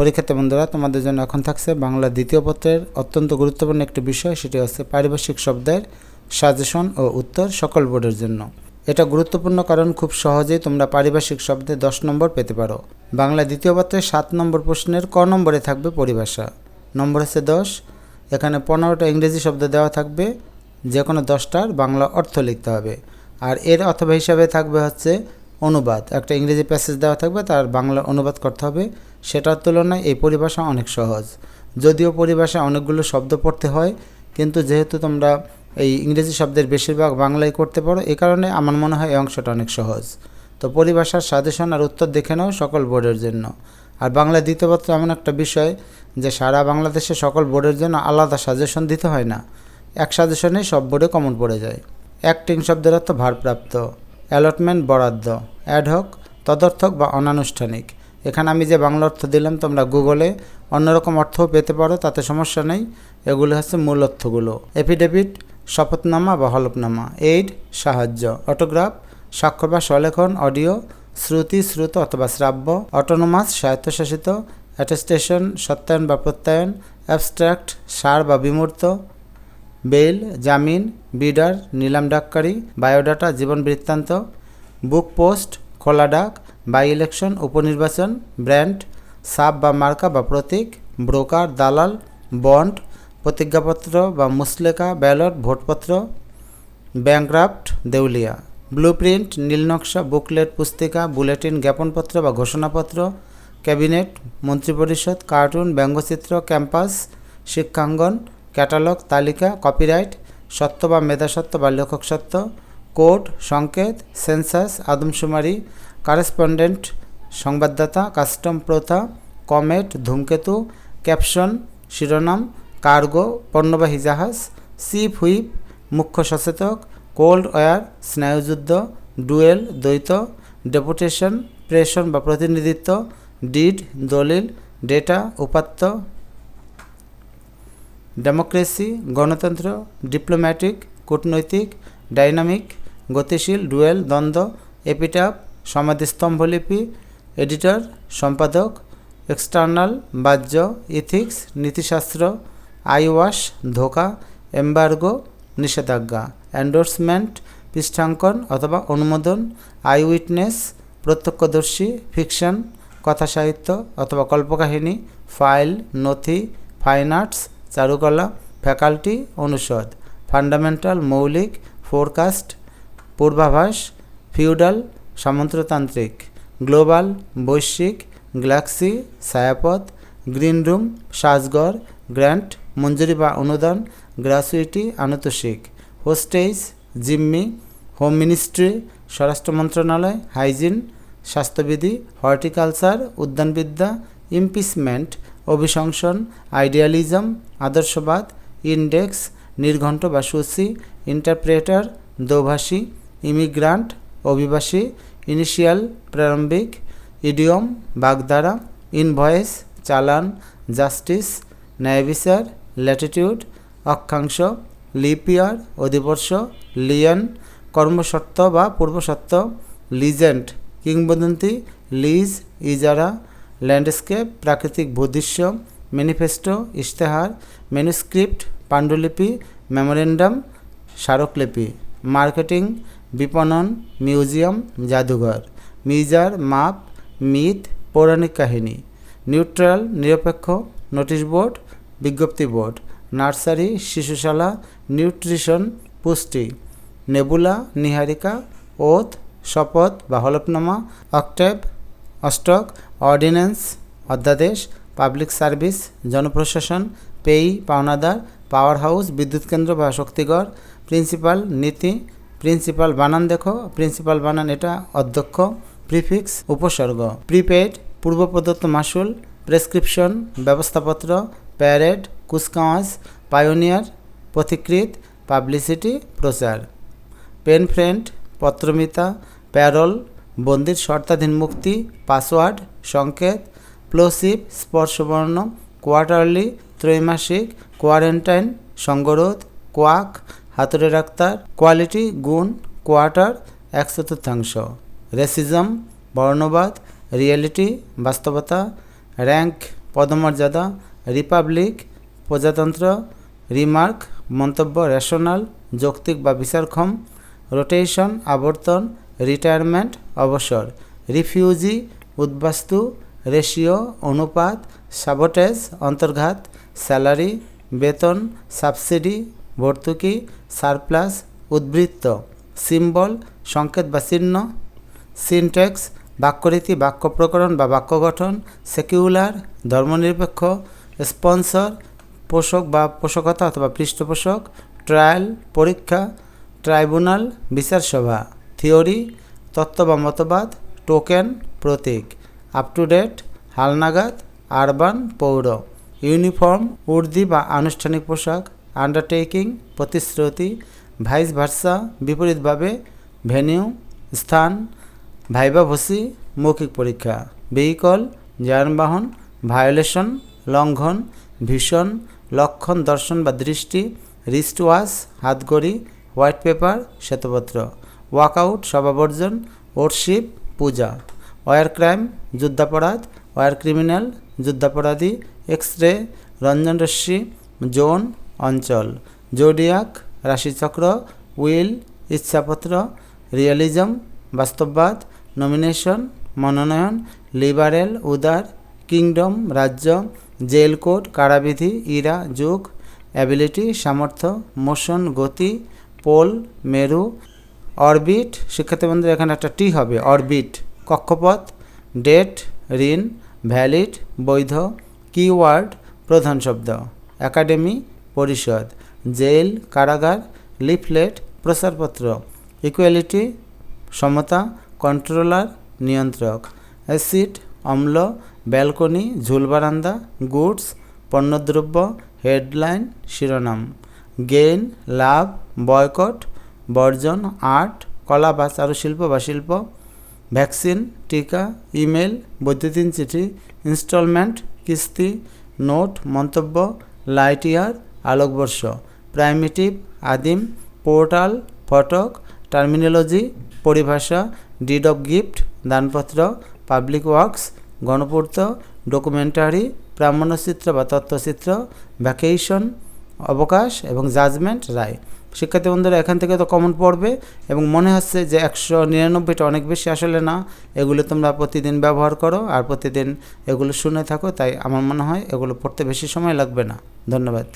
পরীক্ষার্থী বন্ধুরা, তোমাদের জন্য এখন থাকছে বাংলা দ্বিতীয় পত্রের অত্যন্ত গুরুত্বপূর্ণ একটি বিষয়, সেটি হচ্ছে পারিভাষিক শব্দের সাজেশন ও উত্তর সকল বোর্ডের জন্য। এটা গুরুত্বপূর্ণ কারণ খুব সহজেই তোমরা পারিভাষিক শব্দে দশ নম্বর পেতে পারো। বাংলা দ্বিতীয় পত্রের সাত নম্বর প্রশ্নের ক নম্বরে থাকবে পরিভাষা। নম্বর হচ্ছে দশ। এখানে পনেরোটা ইংরেজি শব্দ দেওয়া থাকবে যে কোনো দশটার বাংলা অর্থ লিখতে হবে। আর এর অথবা হিসাবে থাকবে হচ্ছে অনুবাদ। একটা ইংরেজি প্যাসেজ দেওয়া থাকবে, তার বাংলা অনুবাদ করতে হবে। সেটার তুলনায় এই পরিভাষা অনেক সহজ। যদিও পরিভাষায় অনেকগুলো শব্দ পড়তে হয়, কিন্তু যেহেতু তোমরা এই ইংরেজি শব্দের বেশিরভাগ বাংলায় করতে পারো, এ কারণে আমার মনে হয় এই অংশটা অনেক সহজ। তো পরিভাষার সাজেশন আর উত্তর দেখে নাও সকল বোর্ডের জন্য। আর বাংলা দ্বিতীয় পত্র এমন একটা বিষয় যে সারা বাংলাদেশে সকল বোর্ডের জন্য আলাদা সাজেশন দিতে হয় না। এক সাজেশনে সব বোর্ডে কমন পড়ে যায়। অ্যাক্টিং শব্দের অর্থ ভারপ্রাপ্ত, অ্যালটমেন্ট বরাদ্দ অ্যাডহক তদর্থক বা অনানুষ্ঠানিক। এখানে আমি যে বাংলা অর্থ দিলাম, তোমরা গুগলে অন্যরকম অর্থও পেতে পারো, তাতে সমস্যা নেই। এগুলো হচ্ছে মূল অর্থগুলো। এফিডেভিট শপথনামা বা হলফনামা। এইড সাহায্য। অটোগ্রাফ স্বাক্ষর বা স্বলেখন, অডিও, শ্রুতি, শ্রুত অথবা শ্রাব্য। অটোনোমাস স্বায়ত্তশাসিত অ্যাটেস্টেশন সত্যায়ন বা প্রত্যয়ন। অ্যাবস্ট্রাক্ট সার বা বিমূর্ত। বেল জামিন বিডার নিলাম ডাককারী বায়োডাটা জীবন বৃত্তান্ত। বুক পোস্ট খোলা ডাক। বাই ইলেকশন উপনির্বাচন ব্র্যান্ড সাব বা মার্কা বা প্রতীক ব্রোকার দালাল বন্ড প্রতিজ্ঞাপত্র বা মুসলেকা ব্যালট ভোটপত্র ব্যাংক্রাফট দেউলিয়া। ব্লুপ্রিন্ট নীলনকশা বুকলেট পুস্তিকা বুলেটিন জ্ঞাপনপত্র বা ঘোষণাপত্র ক্যাবিনেট মন্ত্রিপরিষদ কার্টুন ব্যঙ্গচিত্র ক্যাম্পাস শিক্ষাঙ্গন ক্যাটালগ তালিকা কপিরাইট সত্য বা মেধাসত্ত্ব বা লেখক সত্ত্ব কোড সংকেত সেন্সাস আদমশুমারি কারেসপন্ডেন্ট, সংবাদদাতা, কাস্টম প্রথা, কমেট, ধূমকেতু, ক্যাপশন, শিরোনাম, কার্গো, পণ্যবাহী জাহাজ সিপ হুইপ, মুখ্য সচেতক, কোল্ড ওয়ার, স্নায়ুযুদ্ধ, ডুয়েল, দ্বৈত, ডেপুটেশন প্রেশন বা প্রতিনিধিত্ব, ডিড, দলিল, ডেটা, উপাত্ত, ডেমোক্রেসি, গণতন্ত্র, ডিপ্লোম্যাটিক, কূটনৈতিক, ডাইনামিক, গতিশীল, ডুয়েল, দ্বন্দ্ব এপিটাপ সমাধিস্তম্ভলিপি, এডিটর, সম্পাদক, এক্সটার্নাল, বাহ্য, ইথিক্স, নীতিশাস্ত্র, আইওয়াশ, ধোকা, এম্বার্গো, নিষেধাজ্ঞা, এন্ডোর্সমেন্ট, পৃষ্ঠাঙ্কন অথবা অনুমোদন আই উইটনেস প্রত্যক্ষদর্শী, ফিকশন কথা সাহিত্য অথবা কল্পকাহিনী, ফাইল, নথি, ফাইন আর্টস, চারুকলা, ফ্যাকাল্টি, অনুষদ, ফান্ডামেন্টাল, মৌলিক, ফোরকাস্ট, পূর্বাভাস, ফিউডাল সামন্ততান্ত্রিক গ্লোবাল, বৈশ্বিক, গ্যালাক্সি, ছায়াপথ, গ্রিন রুম, সাজগড় গ্র্যান্ট মঞ্জুরি বা অনুদান গ্রাসুইটি আনুতোষিক, হোস্টেজ, জিম্মি, হোম মিনিস্ট্রি, স্বরাষ্ট্র মন্ত্রণালয়, হাইজিন, স্বাস্থ্যবিধি, হর্টিকালচার, উদ্যানবিদ্যা, ইমপিচমেন্ট, অভিশংসন, আইডিয়ালিজম, আদর্শবাদ, ইন্ডেক্স, নির্ঘণ্ট বা সূচি, ইন্টারপ্রেটার, দোভাষী, ইমিগ্রান্ট অভিবাসী ইনিশিয়াল প্রারম্ভিক ইডিয়ম বাগধারা ইনভয়েস চালান জাস্টিস ন্যায়বিচার ল্যাটিটিউড অক্ষাংশ লিপিয়ার অধিবর্ষ লিয়ন কর্মসত্ত্ব বা পূর্বসত্ত্ব লিজেন্ড কিংবদন্তি লিজ ইজারা ল্যান্ডস্কেপ প্রাকৃতিক ভূদৃশ্য ম্যানিফেস্টো ইশতেহার ম্যানুস্ক্রিপ্ট পাণ্ডুলিপি মেমোরেন্ডাম স্মারকলিপি মার্কেটিং বিপণন, মিউজিয়াম, জাদুঘর। মিজার মাপ, মিথ, পৌরাণিক কাহিনী। নিউট্রাল, নিরপেক্ষ, নোটিশ বোর্ড, বিজ্ঞপ্তি বোর্ড। নার্সারি, শিশুশালা, নিউট্রিশন, পুষ্টি। নেবুলা, নিহারিকা ওথ শপথ বা হলফনামা অক্টেভ অস্টক অর্ডিন্যান্স, অধ্যাদেশ, পাবলিক সার্ভিস, জনপ্রশাসন, পেই, পাওনাদার পাওয়ার হাউস বিদ্যুৎ কেন্দ্র বা শক্তিগড়, প্রিন্সিপাল, নীতি প্রিন্সিপাল বানান দেখো। প্রিন্সিপাল বানান এটা অধ্যক্ষ, প্রিফিক্স, উপসর্গ। প্রিপেড, পূর্ব প্রদত্ত মাসুল, প্রেসক্রিপশন, ব্যবস্থাপত্র, প্যারেড, কুচকাওয়াজ, পায়োনিয়ার পথিকৃত পাবলিসিটি, প্রচার। পেন ফ্রেন্ড পত্রমিতা, প্যারল, বন্দির শর্তাধীন মুক্তি, পাসওয়ার্ড, সংকেত, প্লোসিভ, স্পর্শবর্ণ, কোয়ার্টারলি, ত্রৈমাসিক, কোয়ারেন্টাইন সংগরোধ কোয়াক হাতুড়ে ডাক্তার কোয়ালিটি গুণ কোয়ার্টার এক চতুর্থাংশ রেসিজম বর্ণবাদ রিয়েলিটি বাস্তবতা র্যাঙ্ক পদমর্যাদা রিপাবলিক প্রজাতন্ত্র রিমার্ক মন্তব্য রেশনাল যৌক্তিক বা বিচারক্ষম রোটেশন আবর্তন রিটায়ারমেন্ট অবসর রিফিউজি উদ্বাস্তু রেশিও অনুপাত সাবোটেজ অন্তর্ঘাত স্যালারি বেতন সাবসিডি ভর্তুকি সারপ্লাস, উদ্বৃত্ত, সিম্বল, সংকেত বা চিহ্ন সিনটেক্স বাক্যরীতি, বাক্য প্রকরণ বা বাক্য গঠন, সেকিউলার, ধর্মনিরপেক্ষ, স্পন্সর, পোষক বা পোষকতা অথবা পৃষ্ঠপোষক, ট্রায়াল, পরীক্ষা, ট্রাইব্যুনাল, বিচার সভা, থিওরি, তত্ত্ব বা মতবাদ, টোকেন, প্রতীক আপ টু ডেট হালনাগাদ, আরবান, পৌর, ইউনিফর্ম, উর্দি বা আনুষ্ঠানিক পোশাক আন্ডারটেকিং প্রতিশ্রুতি ভাইস ভার্সা বিপরীতভাবে ভেনিউ স্থান ভাইবাভসি মৌখিক পরীক্ষা ভেহিকল যানবাহন ভায়োলেশন লঙ্ঘন, ভীষণ, লক্ষণ, দর্শন বা দৃষ্টি রিস্ট ওয়াশ হাতগড়ি হোয়াইট পেপার শ্বেতপত্র ওয়াকআউট সভাবর্জন ওরশিপ পূজা ওয়ার ক্রাইম যুদ্ধাপরাধ ওয়ার ক্রিমিনাল যুদ্ধাপরাধী এক্স রে রঞ্জন রশ্মি, জোন অঞ্চল। জোডিয়াক, রাশিচক্র, উইল, ইচ্ছাপত্র, রিয়ালিজম, বাস্তববাদ, নমিনেশন, মনোনয়ন, লিবারেল, উদার, কিংডম, রাজ্য, জেল কোড, কারাবিধি, ইরা, যুগ, অ্যাবিলিটি, সামর্থ্য, মোশন, গতি, পোল, মেরু, অরবিট, শিক্ষার্থী বন্ধুরা, এখানে একটা টি হবে, অরবিট, কক্ষপথ, ডেট, ঋণ, ভ্যালিড, বৈধ, কিওয়ার্ড, প্রধান শব্দ, একাডেমি পরিষদ, জেল, কারাগার, লিফলেট, প্রচারপত্র, ইকুয়ালিটি, সমতা, কন্ট্রোলার, নিয়ন্ত্রক, অ্যাসিড, অম্ল, ব্যালকনি ঝুলবারান্দা গুডস, পণ্যদ্রব্য, হেডলাইন, শিরোনাম, গেইন, লাভ, বয়কট, বর্জন, আর্ট, কলা বা চারুশিল্প বা শিল্প, ভ্যাকসিন, টিকা, ইমেল, বৈদ্যুতিন চিঠি, ইনস্টলমেন্ট, কিস্তি, নোট, মন্তব্য, লাইট ইয়ার আলোকবর্ষ প্রাইমিটিভ আদিম পোর্টাল ফটক টার্মিনোলজি পরিভাষা ডিড অফ গিফট দানপত্র পাবলিক ওয়ার্কস গণপূর্ত ডকুমেন্টারি প্রামাণ্যচিত্র বা তথ্যচিত্র ভ্যাকেশন অবকাশ এবং জাজমেন্ট রায়। শিক্ষার্থী বন্ধুরা, এখান থেকে তো কমন পড়বে এবং মনে হচ্ছে যে একশো নিরানব্বইটা অনেক বেশি আসলে না। এগুলো তোমরা প্রতিদিন ব্যবহার করো আর প্রতিদিন এগুলো শুনে থাকো, তাই আমার মনে হয় এগুলো পড়তে বেশি সময় লাগবে না। ধন্যবাদ।